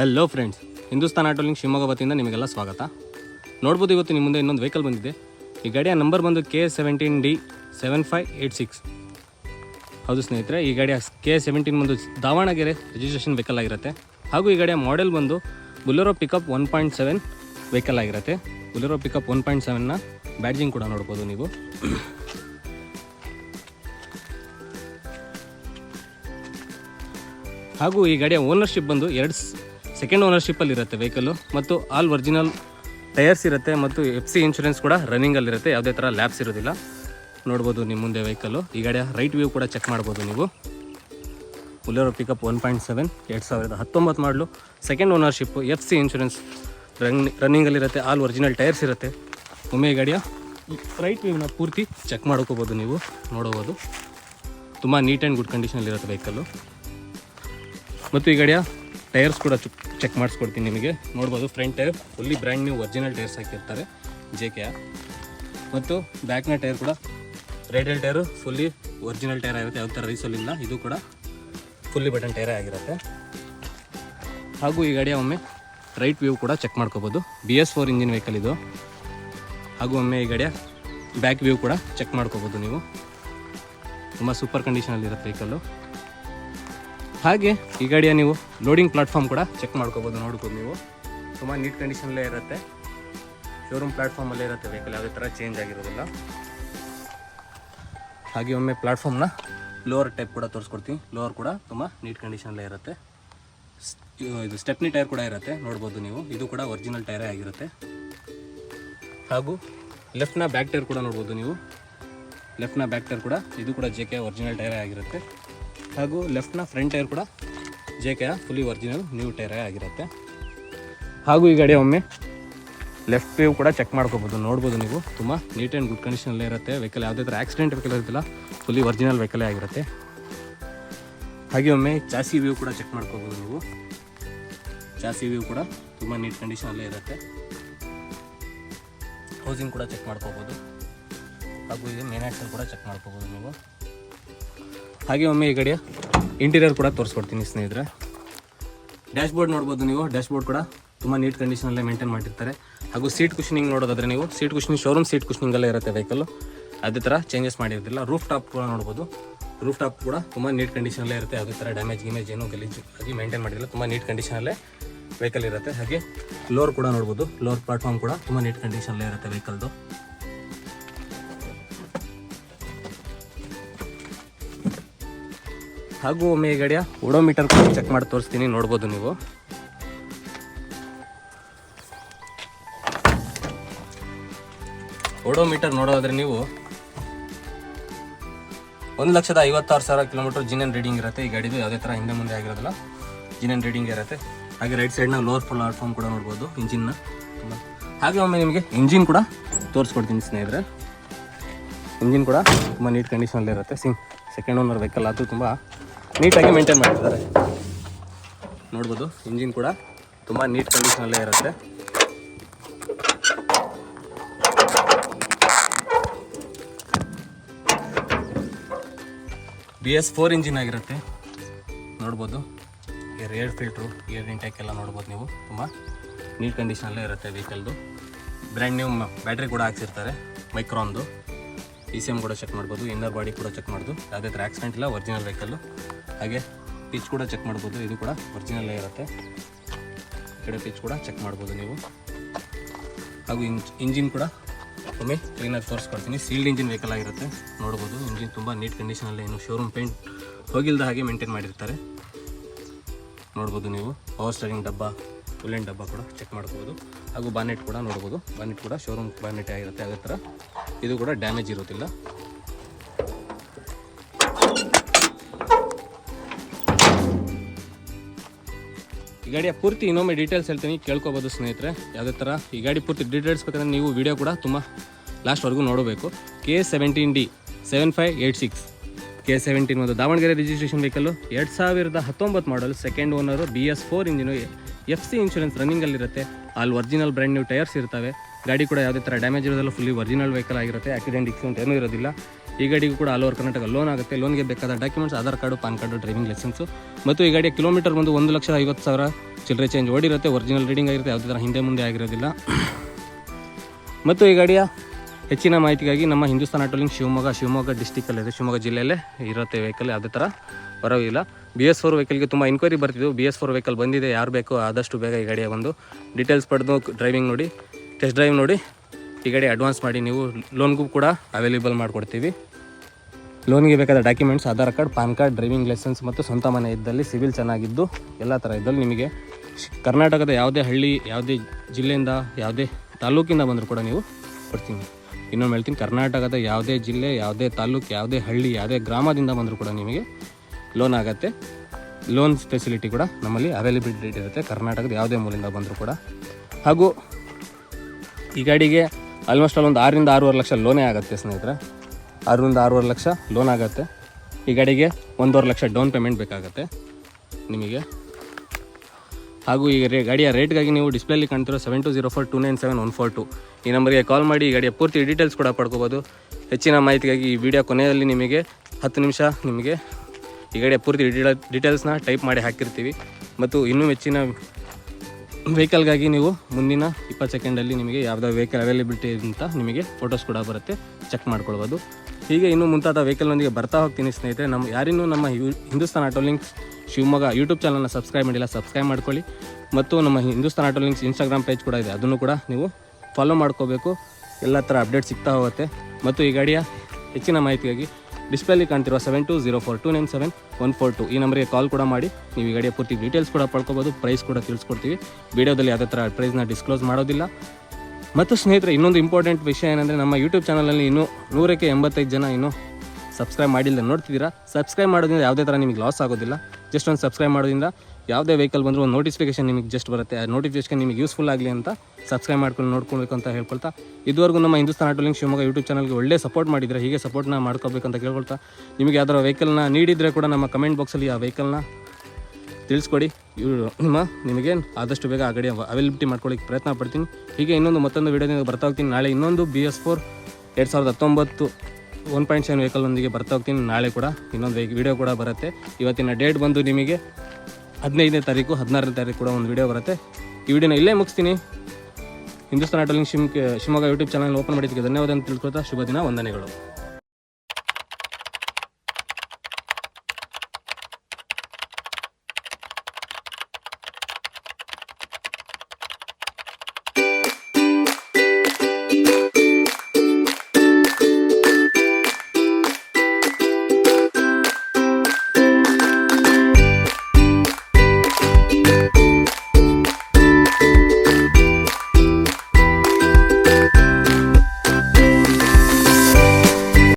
Hello friends Hindustan auto link Shivamogga ವತಿಯಿಂದ ನಿಮಗೆಲ್ಲ ಸ್ವಾಗತ. ನೋಡ್ಬೋದು ಇವತ್ತು ನಿಮ್ಮ ಮುಂದೆ ಇನ್ನೊಂದು ವೆಹಿಕಲ್ ಬಂದಿದೆ. ಈ ಗಾಡಿಯ ನಂಬರ್ ಬಂದು K seventeen D seven five eight six ಹೌದು ಸ್ನೇಹಿತರೆ, ಈ ಗಾಡಿಯ ಕೆ ಸೆವೆಂಟೀನ್ ಬಂದು ದಾವಣಗೆರೆ ರಿಜಿಸ್ಟ್ರೇಷನ್ ವೆಹಿಕಲ್ ಆಗಿರುತ್ತೆ. ಹಾಗೂ ಈ ಗಾಡಿಯ ಮಾಡೆಲ್ ಬಂದು Bolero pickup one point seven vehicle ಆಗಿರುತ್ತೆ. ಬುಲೆರೋ ಪಿಕಪ್ ಒನ್ ಪಾಯಿಂಟ್ ಸೆವೆನ್ನ ಬ್ಯಾಡ್ಜಿಂಗ್ ಕೂಡ ನೋಡ್ಬೋದು ನೀವು. ಹಾಗೂ ಈ ಗಾಡಿಯ ಓನರ್ಶಿಪ್ ಬಂದು ಎರಡು ಸೆಕೆಂಡ್ ಓನರ್ಶಿಪ್ಪಲ್ಲಿ ಇರುತ್ತೆ ವೆಹಿಕಲ್ಲು ಮತ್ತು ಆಲ್ ಒರಿಜಿನಲ್ ಟೈರ್ಸ್ ಇರುತ್ತೆ ಮತ್ತು ಎಫ್ ಸಿ ಇನ್ಶೂರೆನ್ಸ್ ಕೂಡ ರನ್ನಿಂಗಲ್ಲಿರುತ್ತೆ ಯಾವುದೇ ಥರ ಲ್ಯಾಬ್ಸ್ ಇರೋದಿಲ್ಲ. ನೋಡ್ಬೋದು ನಿಮ್ಮ ಮುಂದೆ ವೆಹಿಕಲ್ಲು ಈ ಗಾಡಿಯ ರೈಟ್ ವ್ಯೂ ಕೂಡ ಚೆಕ್ ಮಾಡ್ಬೋದು ನೀವು. Bolero pickup one point seven ಎರಡು ಸಾವಿರದ ಹತ್ತೊಂಬತ್ತು ಮಾಡಲು second ownership F C insurance run ರನ್ನಿಂಗಲ್ಲಿರುತ್ತೆ all original tyres ಇರುತ್ತೆ. ಒಮ್ಮೆ ಗಾಡಿಯ ರೈಟ್ ವ್ಯೂನ ಪೂರ್ತಿ ಚೆಕ್ ಮಾಡ್ಕೋಬೋದು ನೀವು. ನೋಡಬಹುದು ತುಂಬ ನೀಟ್ ಆ್ಯಂಡ್ ಗುಡ್ ಕಂಡೀಷನಲ್ಲಿರುತ್ತೆ ವೆಹಿಕಲ್ಲು ಮತ್ತು ಈ ಗಾಡಿಯ ಟೈರ್ಸ್ ಕೂಡ ಚೆಕ್ ಮಾಡಿಸ್ಕೊಡ್ತೀನಿ ನಿಮಗೆ. ನೋಡ್ಬೋದು front tyre fully brand new original tyres ಹಾಕಿರ್ತಾರೆ ಜೆ ಕೆ ಮತ್ತು ಬ್ಯಾಕ್ನ ಟೈರ್ ಕೂಡ radial tyre fully original tyre ಆಗಿರುತ್ತೆ. ಯಾವ ಥರ ರೈಸಲ್ಲಿಲ್ಲ ಇದು ಕೂಡ ಫುಲ್ಲಿ ಬಟನ್ ಟೈರೇ ಆಗಿರುತ್ತೆ. ಹಾಗೂ ಈ ಗಾಡಿಯ ಒಮ್ಮೆ ರೈಟ್ ವ್ಯೂ ಕೂಡ ಚೆಕ್ ಮಾಡ್ಕೋಬೋದು. B S four engine vehicle ಇದು. ಹಾಗೂ ಒಮ್ಮೆ ಈ ಗಾಡಿಯ ಬ್ಯಾಕ್ ವ್ಯೂ ಕೂಡ ಚೆಕ್ ಮಾಡ್ಕೋಬೋದು ನೀವು. ತುಂಬ ಸೂಪರ್ ಕಂಡೀಷನಲ್ಲಿರುತ್ತೆ ವೆಹಿಕಲ್ಲು ಹಾಗೆ ಈ ಗಾಡಿಯ ನೀವು ಲೋಡಿಂಗ್ ಪ್ಲಾಟ್ಫಾರ್ಮ್ ಕೂಡ ಚೆಕ್ ಮಾಡ್ಕೋಬೋದು, ನೋಡ್ಬೋದು ನೀವು. ತುಂಬ ನೀಟ್ ಕಂಡೀಷನಲ್ಲೇ ಇರುತ್ತೆ. ಶೋರೂಮ್ ಪ್ಲಾಟ್ಫಾರ್ಮಲ್ಲೇ ಇರುತ್ತೆ ವೆಹಿಕಲ್ ಯಾವುದೇ ಥರ ಚೇಂಜ್ ಆಗಿರೋದಿಲ್ಲ. ಹಾಗೆ ಒಮ್ಮೆ ಪ್ಲಾಟ್ಫಾರ್ಮ್ನ ಲೋವರ್ ಟೈಪ್ ಕೂಡ ತೋರಿಸ್ಕೊಡ್ತೀನಿ. ಲೋವರ್ ಕೂಡ ತುಂಬ ನೀಟ್ ಕಂಡೀಷನಲ್ಲೇ ಇರುತ್ತೆ. ಇದು ಸ್ಟೆಪ್ನಿ ಟೈರ್ ಕೂಡ ಇರುತ್ತೆ, ನೋಡ್ಬೋದು ನೀವು. ಇದು ಕೂಡ ಒರಿಜಿನಲ್ ಟೈರೇ ಆಗಿರುತ್ತೆ. ಹಾಗೂ ಲೆಫ್ಟ್ನ ಬ್ಯಾಕ್ ಟೈರ್ ಕೂಡ ನೋಡ್ಬೋದು ನೀವು. ಲೆಫ್ಟ್ನ ಬ್ಯಾಕ್ ಟೈರ್ ಕೂಡ, ಇದು ಕೂಡ ಜೆ ಕೆ ಒರಿಜಿನಲ್ ಟೈರೇ ಆಗಿರುತ್ತೆ. ಹಾಗೂ ಲೆಫ್ಟ್ನ ಫ್ರಂಟ್ ಟೈರ್ ಕೂಡ J K fully original new ಟೈರೇ ಆಗಿರುತ್ತೆ. ಹಾಗೂ ಈ ಗಾಡಿ ಒಮ್ಮೆ ಲೆಫ್ಟ್ ವ್ಯೂ ಕೂಡ ಚೆಕ್ ಮಾಡ್ಕೋಬೋದು, ನೋಡ್ಬೋದು ನೀವು. ತುಂಬ ನೀಟ್ ಆ್ಯಂಡ್ ಗುಡ್ ಕಂಡೀಷನಲ್ಲೇ ಇರುತ್ತೆ. ವೆಹಿಕಲ್ ಯಾವುದೇ ಥರ ಆಕ್ಸಿಡೆಂಟ್ ವೆಹಿಕಲ್ ಇರೋದಿಲ್ಲ ಫುಲ್ಲಿ ಒರಿಜಿನಲ್ ವೆಹಿಕಲೇ ಆಗಿರುತ್ತೆ. ಹಾಗೆ ಒಮ್ಮೆ ಚಾಸಿ ವ್ಯೂ ಕೂಡ ಚೆಕ್ ಮಾಡ್ಕೋಬೋದು ನೀವು. ಚಾಸಿ ವ್ಯೂ ಕೂಡ ತುಂಬ ನೀಟ್ ಕಂಡೀಷನಲ್ಲೇ ಇರುತ್ತೆ. ಹೌಸಿಂಗ್ ಕೂಡ ಚೆಕ್ ಮಾಡ್ಕೋಬೋದು. ಹಾಗೂ ಇದು ಮೇನ್ ಆಕ್ಸಲ್ ಕೂಡ ಚೆಕ್ ಮಾಡ್ಕೋಬೋದು ನೀವು. ಹಾಗೆ ಒಮ್ಮೆ ಈ ಗಾಡಿಯ ಇಂಟೀರಿಯರ್ ಕೂಡ ತೋರಿಸ್ಕೊಡ್ತೀನಿ ಸ್ನೇಹಿತರೆ. ಡ್ಯಾಶ್ ಬೋರ್ಡ್ ನೋಡ್ಬೋದು ನೀವು. ಡ್ಯಾಶ್ ಬೋರ್ಡ್ ಕೂಡ ತುಂಬ ನೀಟ್ ಕಂಡೀಷನಲ್ಲೇ ಮೇಂಟೈನ್ ಮಾಡಿರ್ತಾರೆ ಹಾಗೂ ಸೀಟ್ ಕುಷನಿಂಗ್ ನೋಡೋದಾದ್ರೆ ನೀವು ಸೀಟ್ ಕುಷನಿಂಗ್ ಶೋರೂಮ್ ಸೀಟ್ ಕುಷನಿಂಗಲ್ಲೇ ಇರುತ್ತೆ ವೆಹಿಕಲ್ಲು ಅದೇ ಥರ ಚೇಂಜಸ್ ಮಾಡಿರೋದಿಲ್ಲ ರೂಫ್ ಟಾಪ್ ಕೂಡ ನೋಡ್ಬೋದು. ರೂಫ್ ಟಾಪ್ ಕೂಡ ತುಂಬ ನೀಟ್ ಕಂಡೀಷನಲ್ಲೇ ಇರುತ್ತೆ. ಅದೇ ಥರ ಡ್ಯಾಮೇಜ್ ಗಿಮೇಜ್ ಏನು ಗಲೀಜು ಆಗಿ ಮೇಂಟೈನ್ ಮಾಡಿರಲಿಲ್ಲ ತುಂಬ ನೀಟ್ ಕಂಡೀಷನಲ್ಲೇ ವೆಹಿಕಲ್ ಇರುತ್ತೆ. ಹಾಗೆ ಲೋರ್ ಕೂಡ ನೋಡ್ಬೋದು. ಲೋರ್ ಪ್ಲಾಟ್ಫಾರ್ಮ್ ಕೂಡ ತುಂಬ ನೀಟ್ ಕಂಡೀಷನಲ್ಲೇ ಇರುತ್ತೆ ವೆಹಿಕಲ್ದು ಹಾಗೂ ಒಮ್ಮೆ ಈ ಗಾಡಿಯ ಓಡೋಮೀಟರ್ ಕೂಡ ಚೆಕ್ ಮಾಡಿ ತೋರಿಸ್ತೀನಿ, ನೋಡ್ಬೋದು ನೀವು. ಓಡೋಮೀಟರ್ ನೋಡೋದ್ರೆ ನೀವು ಒಂದು ಲಕ್ಷದ ಐವತ್ತಾರು ಸಾವಿರ ಕಿಲೋಮೀಟರ್ ಜಿನನ್ ರೀಡಿಂಗ್ ಇರುತ್ತೆ. ಈ ಗಾಡಿದು ಯಾವುದೇ ಥರ ಹಿಂದೆ ಮುಂದೆ ಆಗಿರೋದಿಲ್ಲ. ಜಿನನ್ ರೀಡಿಂಗ್ ಇರುತ್ತೆ. ಹಾಗೆ ರೈಟ್ ಸೈಡ್ನ ಲೋವರ್ ಪ್ಲಾಟ್ಫಾರ್ಮ್ ಕೂಡ ನೋಡ್ಬೋದು ಇಂಜಿನ್ನ ಹಾಗೆ ಒಮ್ಮೆ ನಿಮಗೆ ಇಂಜಿನ್ ಕೂಡ ತೋರಿಸ್ಕೊಡ್ತೀನಿ ಸ್ನೇಹಿತರೆ. ಇಂಜಿನ್ ಕೂಡ ತುಂಬ ನೀಟ್ ಕಂಡೀಷನಲ್ಲಿ ಇರುತ್ತೆ. ಸಿಂಗ್ ಸೆಕೆಂಡ್ ಓನರ್ ವೆಹಿಕಲ್ ಅದು ತುಂಬ ನೀಟಾಗಿ ಮೇಂಟೈನ್ ಮಾಡಿರ್ತಾರೆ ನೋಡ್ಬೋದು ಇಂಜಿನ್ ಕೂಡ ತುಂಬ ನೀಟ್ ಕಂಡೀಷನಲ್ಲೇ ಇರುತ್ತೆ. ಬಿ ಎಸ್ ಫೋರ್ ಇಂಜಿನ್ ಆಗಿರುತ್ತೆ. ನೋಡ್ಬೋದು, air air filter air intake ಎಲ್ಲ ನೋಡ್ಬೋದು ನೀವು. ತುಂಬ ನೀಟ್ ಕಂಡೀಷನಲ್ಲೇ ಇರುತ್ತೆ ವೆಹಿಕಲ್ದು ಬ್ರ್ಯಾಂಡ್ ನ್ಯೂ ಬ್ಯಾಟ್ರಿ ಕೂಡ ಹಾಕ್ಸಿರ್ತಾರೆ ಮೈಕ್ರೋನ್ದು ಇ ಸಿ ಎಂ ಕೂಡ ಚೆಕ್ ಮಾಡ್ಬೋದು ಇನ್ನರ್ ಬಾಡಿ ಕೂಡ ಚೆಕ್ ಮಾಡ್ಬೋದು ಯಾವುದೇ ಥರ ಆಕ್ಸಿಡೆಂಟ್ ಇಲ್ಲ ಒರಿಜಿನಲ್ ವೆಹಿಕಲ್ಲು ಹಾಗೆ ಪಿಚ್ ಕೂಡ ಚೆಕ್ ಮಾಡ್ಬೋದು. ಇದು ಕೂಡ ಒರಿಜಿನಲ್ಲೇ ಇರುತ್ತೆ ಈ ಕಡೆ ಪಿಚ್ ಕೂಡ ಚೆಕ್ ಮಾಡ್ಬೋದು ನೀವು. ಹಾಗೂ ಇಂಜ್ ಇಂಜಿನ್ ಕೂಡ ಒಮ್ಮೆ ಕ್ಲೀನಾಗಿ ತೋರಿಸ್ಕೊಡ್ತೀನಿ. ಸೀಲ್ಡ್ ಇಂಜಿನ್ ವೆಹಿಕಲ್ ಆಗಿರುತ್ತೆ. ನೋಡ್ಬೋದು ಇಂಜಿನ್ ತುಂಬ ನೀಟ್ ಕಂಡೀಷನಲ್ಲೇ ಏನು ಶೋರೂಮ್ ಪೇಂಟ್ ಹೋಗಿಲ್ದ ಹಾಗೆ ಮೇಂಟೈನ್ ಮಾಡಿರ್ತಾರೆ. ನೋಡ್ಬೋದು ನೀವು ಪವರ್ ಸ್ಟರಿಂಗ್ ಡಬ್ಬ ಫುಲ್ ಡಬ್ಬ ಕೂಡ ಚೆಕ್ ಮಾಡ್ಬೋದು. ಹಾಗೂ ಬಾನೆಟ್ ಕೂಡ ನೋಡ್ಬೋದು. ಬಾನೆಟ್ ಕೂಡ ಶೋರೂಮ್ ಬಾನೆಟ್ ಆಗಿರುತ್ತೆ. ಅದೇ ಥರ ಇದು ಕೂಡ ಡ್ಯಾಮೇಜ್ ಇರೋದಿಲ್ಲ. ಈ ಗಾಡಿಯ ಪೂರ್ತಿ ಇನ್ನೊಮ್ಮೆ ಡೀಟೇಲ್ಸ್ ಹೇಳ್ತೀನಿ, ಕೇಳ್ಕೊಬೋದು ಸ್ನೇಹಿತರೆ. ಯಾವುದೇ ಥರ ಈ ಗಾಡಿ ಪೂರ್ತಿ ಡೀಟೇಲ್ಸ್ ಬೇಕಂದ್ರೆ ನೀವು ವಿಡಿಯೋ ಕೂಡ ತುಂಬ ಲಾಸ್ಟ್ವರೆಗೂ ನೋಡಬೇಕು. K seventeen D seven five eight six K seventeen ಒಂದು ದಾವಣಗೆರೆ ರಿಜಿಸ್ಟ್ರೇಷನ್ ವೆಹಿಕಲ್ಲು ಎರಡು ಸಾವಿರದ ಹತ್ತೊಂಬತ್ತು ಮಾಡಲು second owner B S four engine F C insurance ರನ್ನಿಂಗಲ್ಲಿರುತ್ತೆ ಅಲ್ಲಿ ಒರಿಜಿನಲ್ ಬ್ರ್ಯಾಂಡ್ ನ್ಯೂ ಟೈರ್ಸ್ ಇರ್ತವೆ. ಗಾಡಿ ಕೂಡ ಯಾವುದೇ ಥರ ಡ್ಯಾಮೇಜ್ ಇರೋದಿಲ್ಲ ಫುಲ್ಲಿ ಒರಿಜಿನಲ್ ವೆಹಿಕಲ್ ಆಗಿರುತ್ತೆ. ಆಕ್ಸಿಡೆಂಟ್ ಇಕ್ಸಿಡೆಂಟ್ ಏನೂ ಇರೋದಿಲ್ಲ. ಈ ಗಾಡಿಗೂ ಕೂಡ ಆಲ್ ಓವರ್ ಕರ್ನಾಟಕ ಲೋನ್ ಆಗುತ್ತೆ. ಲೋನ್ಗೆ ಬೇಕಾದ documents Aadhaar card, PAN card driving license ಮತ್ತು ಈ ಗಾಡಿಯ ಕಿಲೋಮೀಟರ್ ಬಂದು ಒಂದು ಲಕ್ಷದ ಐವತ್ತು ಸಾವಿರ ಚಿಲ್ಲರೆ ಚೇಂಜ್ ಓಡಿರುತ್ತೆ. ಒರಿಜಿನಲ್ ರೀಡಿಂಗ್ ಆಗಿರುತ್ತೆ. ಯಾವುದೇ ಥರ ಹಿಂದೆ ಮುಂದೆ ಆಗಿರೋದಿಲ್ಲ. ಮತ್ತು ಈ ಗಾಡಿಯ ಹೆಚ್ಚಿನ ಮಾಹಿತಿಗಾಗಿ ನಮ್ಮ ಹಿಂದೂಸ್ತಾನ್ ಆಟೋಲಿಂಗ್ ಶಿವಮೊಗ್ಗ ಶಿವಮೊಗ್ಗ ಡಿಸ್ಟಿಕಲ್ಲಿದೆ ಶಿವಮೊಗ್ಗ ಜಿಲ್ಲೆಯಲ್ಲೇ ಇರುತ್ತೆ ವೆಹಿಕಲ್ ಯಾವುದೇ ಥರ ಬರೋದಿಲ್ಲ ಬಿ ಎಸ್ ಫೋರ್ ವೆಹಿಕಲ್ಗೆ ತುಂಬ ಇನ್ಕ್ವೈರಿ ಬರ್ತಿದ್ದು ಬಿ ಎಸ್ ಫೋರ್ ವೆಹಿಕಲ್ ಬಂದಿದೆ. ಯಾರು ಬೇಕೋ ಆದಷ್ಟು ಬೇಗ ಈ ಗಾಡಿಯ ಒಂದು ಡೀಟೇಲ್ಸ್ ಪಡೆದು ಡ್ರೈವಿಂಗ್ ನೋಡಿ ಟೆಸ್ಟ್ ಡ್ರೈವ್ ನೋಡಿ ಈ ಗಾಡಿ ಅಡ್ವಾನ್ಸ್ ಮಾಡಿ ನೀವು ಲೋನ್ಗೂ ಕೂಡ ಅವೈಲೇಬಲ್ ಮಾಡಿಕೊಡ್ತೀವಿ. ಲೋನ್ಗೆ ಬೇಕಾದ documents Aadhaar card, PAN card driving license ಮತ್ತು ಸ್ವಂತ ಮನೆ ಇದ್ದಲ್ಲಿ ಸಿವಿಲ್ ಚೆನ್ನಾಗಿದ್ದು ಎಲ್ಲ ಥರ ಇದ್ದಲ್ಲಿ ನಿಮಗೆ ಕರ್ನಾಟಕದ ಯಾವುದೇ ಹಳ್ಳಿ, ಯಾವುದೇ ಜಿಲ್ಲೆಯಿಂದ, ಯಾವುದೇ ತಾಲೂಕಿಂದ ಬಂದರೂ ಕೂಡ ನೀವು ಕೊಡ್ತೀನಿ. ಇನ್ನೊಮ್ಮೆ ಹೇಳ್ತೀನಿ, ಕರ್ನಾಟಕದ ಯಾವುದೇ ಜಿಲ್ಲೆ, ಯಾವುದೇ ತಾಲೂಕು, ಯಾವುದೇ ಹಳ್ಳಿ, ಯಾವುದೇ ಗ್ರಾಮದಿಂದ ಬಂದರೂ ಕೂಡ ನಿಮಗೆ ಲೋನ್ ಆಗುತ್ತೆ. ಲೋನ್ ಫೆಸಿಲಿಟಿ ಕೂಡ ನಮ್ಮಲ್ಲಿ ಅವೈಲೇಬಿಲಿಟಿ ಇರುತ್ತೆ, ಕರ್ನಾಟಕದ ಯಾವುದೇ ಮೂಲಿಂದ ಬಂದರೂ ಕೂಡ. ಹಾಗೂ ಈ ಗಾಡಿಗೆ ಆಲ್ಮೋಸ್ಟ್ ಅಲ್ಲೊಂದು ಆರರಿಂದ ಆರೂವರೆ ಲಕ್ಷ ಲೋನೇ ಆಗುತ್ತೆ ಸ್ನೇಹಿತರೆ. ಆರರಿಂದ ಆರೂವರೆ ಲಕ್ಷ ಲೋನ್ ಆಗುತ್ತೆ. ಈ ಗಾಡಿಗೆ ಒಂದೂವರೆ ಲಕ್ಷ ಡೌನ್ ಪೇಮೆಂಟ್ ಬೇಕಾಗುತ್ತೆ ನಿಮಗೆ. ಹಾಗೂ ಈ ರೇ ಗಾಡಿಯ ರೇಟ್ಗಾಗಿ ನೀವು ಡಿಸ್ಪ್ಲೇಲಿ ಕಾಣ್ತಿರೋ seven two zero four two nine seven one four two ಈ ನಂಬರಿಗೆ ಕಾಲ್ ಮಾಡಿ ಈ ಗಾಡಿಯ ಪೂರ್ತಿ ಡೀಟೇಲ್ಸ್ ಕೂಡ ಪಡ್ಕೋಬೋದು. ಹೆಚ್ಚಿನ ಮಾಹಿತಿಗಾಗಿ ಈ ವಿಡಿಯೋ ಕೊನೆಯಲ್ಲಿ ನಿಮಗೆ ಹತ್ತು ನಿಮಿಷ ನಿಮಗೆ ಈ ಗಾಡಿಯ ಪೂರ್ತಿ ಡೀಟೇಲ್ಸ್ನ ಟೈಪ್ ಮಾಡಿ ಹಾಕಿರ್ತೀವಿ. ಮತ್ತು ಇನ್ನೂ ಹೆಚ್ಚಿನ ವೆಹಿಕಲ್ಗಾಗಿ ನೀವು ಮುಂದಿನ ಇಪ್ಪತ್ತು ಸೆಕೆಂಡಲ್ಲಿ ನಿಮಗೆ ಯಾವುದೋ ವೆಹಿಕಲ್ ಅವೈಲೇಬಿಲಿಟಿ ಅಂತ ನಿಮಗೆ ಫೋಟೋಸ್ ಕೂಡ ಬರುತ್ತೆ. ಚೆಕ್ ಮಾಡ್ಕೊಳ್ಬೋದು. ಹೀಗೆ ಇನ್ನೂ ಮುಂತಾದ ವೆಹಿಕಲ್ನೊಂದಿಗೆ ಬರ್ತಾ ಹೋಗ್ತೀನಿ ಸ್ನೇಹಿತರೆ. ನಮ್ಮ ಯಾರಿನ್ನೂ ನಮ್ಮ Hindustan auto links Shivamogga YouTube ಚಾನಲ್ನ ಸಬ್ಸ್ಕ್ರೈಬ್ ಮಾಡಿಲ್ಲ ಸಬ್ಸ್ಕ್ರೈಬ್ ಮಾಡ್ಕೊಳ್ಳಿ. ಮತ್ತು ನಮ್ಮ Hindustan auto links Instagram page ಕೂಡ ಇದೆ. ಅದನ್ನು ಕೂಡ ನೀವು ಫಾಲೋ ಮಾಡ್ಕೋಬೇಕು. ಎಲ್ಲ ಥರ ಅಪ್ಡೇಟ್ ಸಿಗ್ತಾ ಹೋಗುತ್ತೆ. ಮತ್ತು ಈ ಗಾಡಿಯ ಹೆಚ್ಚಿನ ಮಾಹಿತಿಗಾಗಿ ಡಿಸ್ಪ್ಲೇಲಿ ಕಾಣ್ತಿರುವ seven two zero four two nine seven one four two ಈ ನಂಬರ್ಗೆ ಕಾಲ್ ಕೂಡ ಮಾಡಿ. ನೀವು ಈ ಗಾಡಿಯ ಪೂರ್ತಿ ಡೀಟೇಲ್ಸ್ ಕೂಡ ಪಡ್ಕೋಬೋದು. ಪ್ರೈಸ್ ಕೂಡ ತಿಳಿಸ್ಕೊಡ್ತೀವಿ. ವಿಡಿಯೋದಲ್ಲಿ ಯಾವುದೇ ಥರ ಪ್ರೈಸ್ನ ಡಿಸ್ಕ್ಲೋಸ್ ಮಾಡೋದಿಲ್ಲ. ಮತ್ತು ಸ್ನೇಹಿತರೆ, ಇನ್ನೊಂದು ಇಂಪಾರ್ಟೆಂಟ್ ವಿಷಯ ಏನಂದರೆ ನಮ್ಮ ಯೂಟ್ಯೂಬ್ ಚಾನಲಲ್ಲಿ ಇನ್ನೂ ನೂರಕ್ಕೆ ಎಂಬತ್ತೈದು ಜನ ಇನ್ನೂ ಸಬ್ಸ್ಕ್ರೈಬ್ ಮಾಡಿಲ್ಲ ನೋಡ್ತಿದ್ದೀರಾ? ಸಬ್ಸ್ಕ್ರೈಬ್ ಮಾಡೋದ್ರಿಂದ ಯಾವುದೇ ಥರ ನಿಮಗೆ ಲಾಸ್ ಆಗೋದಿಲ್ಲ. ಜಸ್ಟ್ ಒಂದು ಸಬ್ಸ್ಕ್ರೈಬ್ ಮಾಡೋದ್ರಿಂದ ಯಾವುದೇ ವೆಹಿಕಲ್ ಬಂದರೂ ಒಂದು ನೋಟಿಫಿಕೇಶನ್ ನಿಮಗೆ ಜಸ್ಟ್ ಬರುತ್ತೆ. ಆ ನೋಟಿಫಿಕೇಶನ್ ನಿಮಗೆ ಯೂಸ್ಫುಲ್ ಆಗಲಿ ಅಂತ ಸಬ್ಸ್ಕ್ರೈಬ್ ಮಾಡ್ಕೊಂಡು ನೋಡ್ಕೊಳ್ಬೇಕು ಅಂತ ಹೇಳ್ಕೊಳ್ತಾ. ಇದುವರೆಗೂ ನಮ್ಮ Hindustan auto link Shivamogga YouTube ಚಾನಲ್ಗೆ ಒಳ್ಳೆ ಸಪೋರ್ಟ್ ಮಾಡಿದರೆ ಹೀಗೆ ಸಪೋರ್ಟ್ನ ಮಾಡ್ಕೋಬೇಕು ಅಂತ ಕೇಳ್ಕೊಳ್ತಾ. ನಿಮಗೆ ಯಾವ್ದಾರ ವೆಹಿಕಲ್ನ ನೀಡಿದರೆ ಕೂಡ ನಮ್ಮ ಕಮೆಂಟ್ ಬಾಕ್ಸಲ್ಲಿ ಆ ವೆಹಿಕಲ್ನ ತಿಳಿಸ್ಕೊಡಿ. ಇವರು ನಿಮ್ಮ ನಿಮಗೆ ಆದಷ್ಟು ಬೇಗ ಆ ಗಾಡಿ ಅವೈಲಬಿಲಿಟಿ ಮಾಡ್ಕೊಳ್ಳಿಕ್ಕೆ ಪ್ರಯತ್ನ ಪಡ್ತೀನಿ. ಹೀಗೆ ಇನ್ನೊಂದು ಮತ್ತೊಂದು ವಿಡಿಯೋದಿಂದ ಬರ್ತಾ ಹೋಗ್ತೀನಿ. ನಾಳೆ ಇನ್ನೊಂದು ಬಿ ಎಸ್ ಫೋರ್ ಎರಡು ಸಾವಿರದ ಹತ್ತೊಂಬತ್ತು ಒನ್ ಪಾಯಿಂಟ್ ಸೆವೆನ್ ವೆಹಿಕಲ್ನೊಂದಿಗೆ ಬರ್ತಾ ಹೋಗ್ತೀನಿ. ನಾಳೆ ಕೂಡ ಇನ್ನೊಂದು ವಿಡಿಯೋ ಕೂಡ ಬರುತ್ತೆ. ಇವತ್ತಿನ ಡೇಟ್ ಬಂದು ನಿಮಗೆ ಹದಿನೈದನೇ ತಾರೀಕು, ಹದಿನಾರನೇ ತಾರೀಕು ಕೂಡ ಒಂದು ವಿಡಿಯೋ ಬರುತ್ತೆ. ಈ ವಿಡಿಯೋನ ಇಲ್ಲೇ ಮುಗಿಸ್ತೀನಿ. ಹಿಂದೂಸ್ತಾನ ಆಟೋಲಿಂಗ್ ಶಿಮ್ ಶಿವಮೊಗ್ಗ ಯೂಟ್ಯೂಬ್ ಚಾನಲ್ ಓಪನ್ ಮಾಡಿದ್ದಕ್ಕೆ ಧನ್ಯವಾದ ಅಂತ ತಿಳ್ಕೊಳ್ತಾ ಶುಭ ದಿನ, ವಂದನೆಗಳು.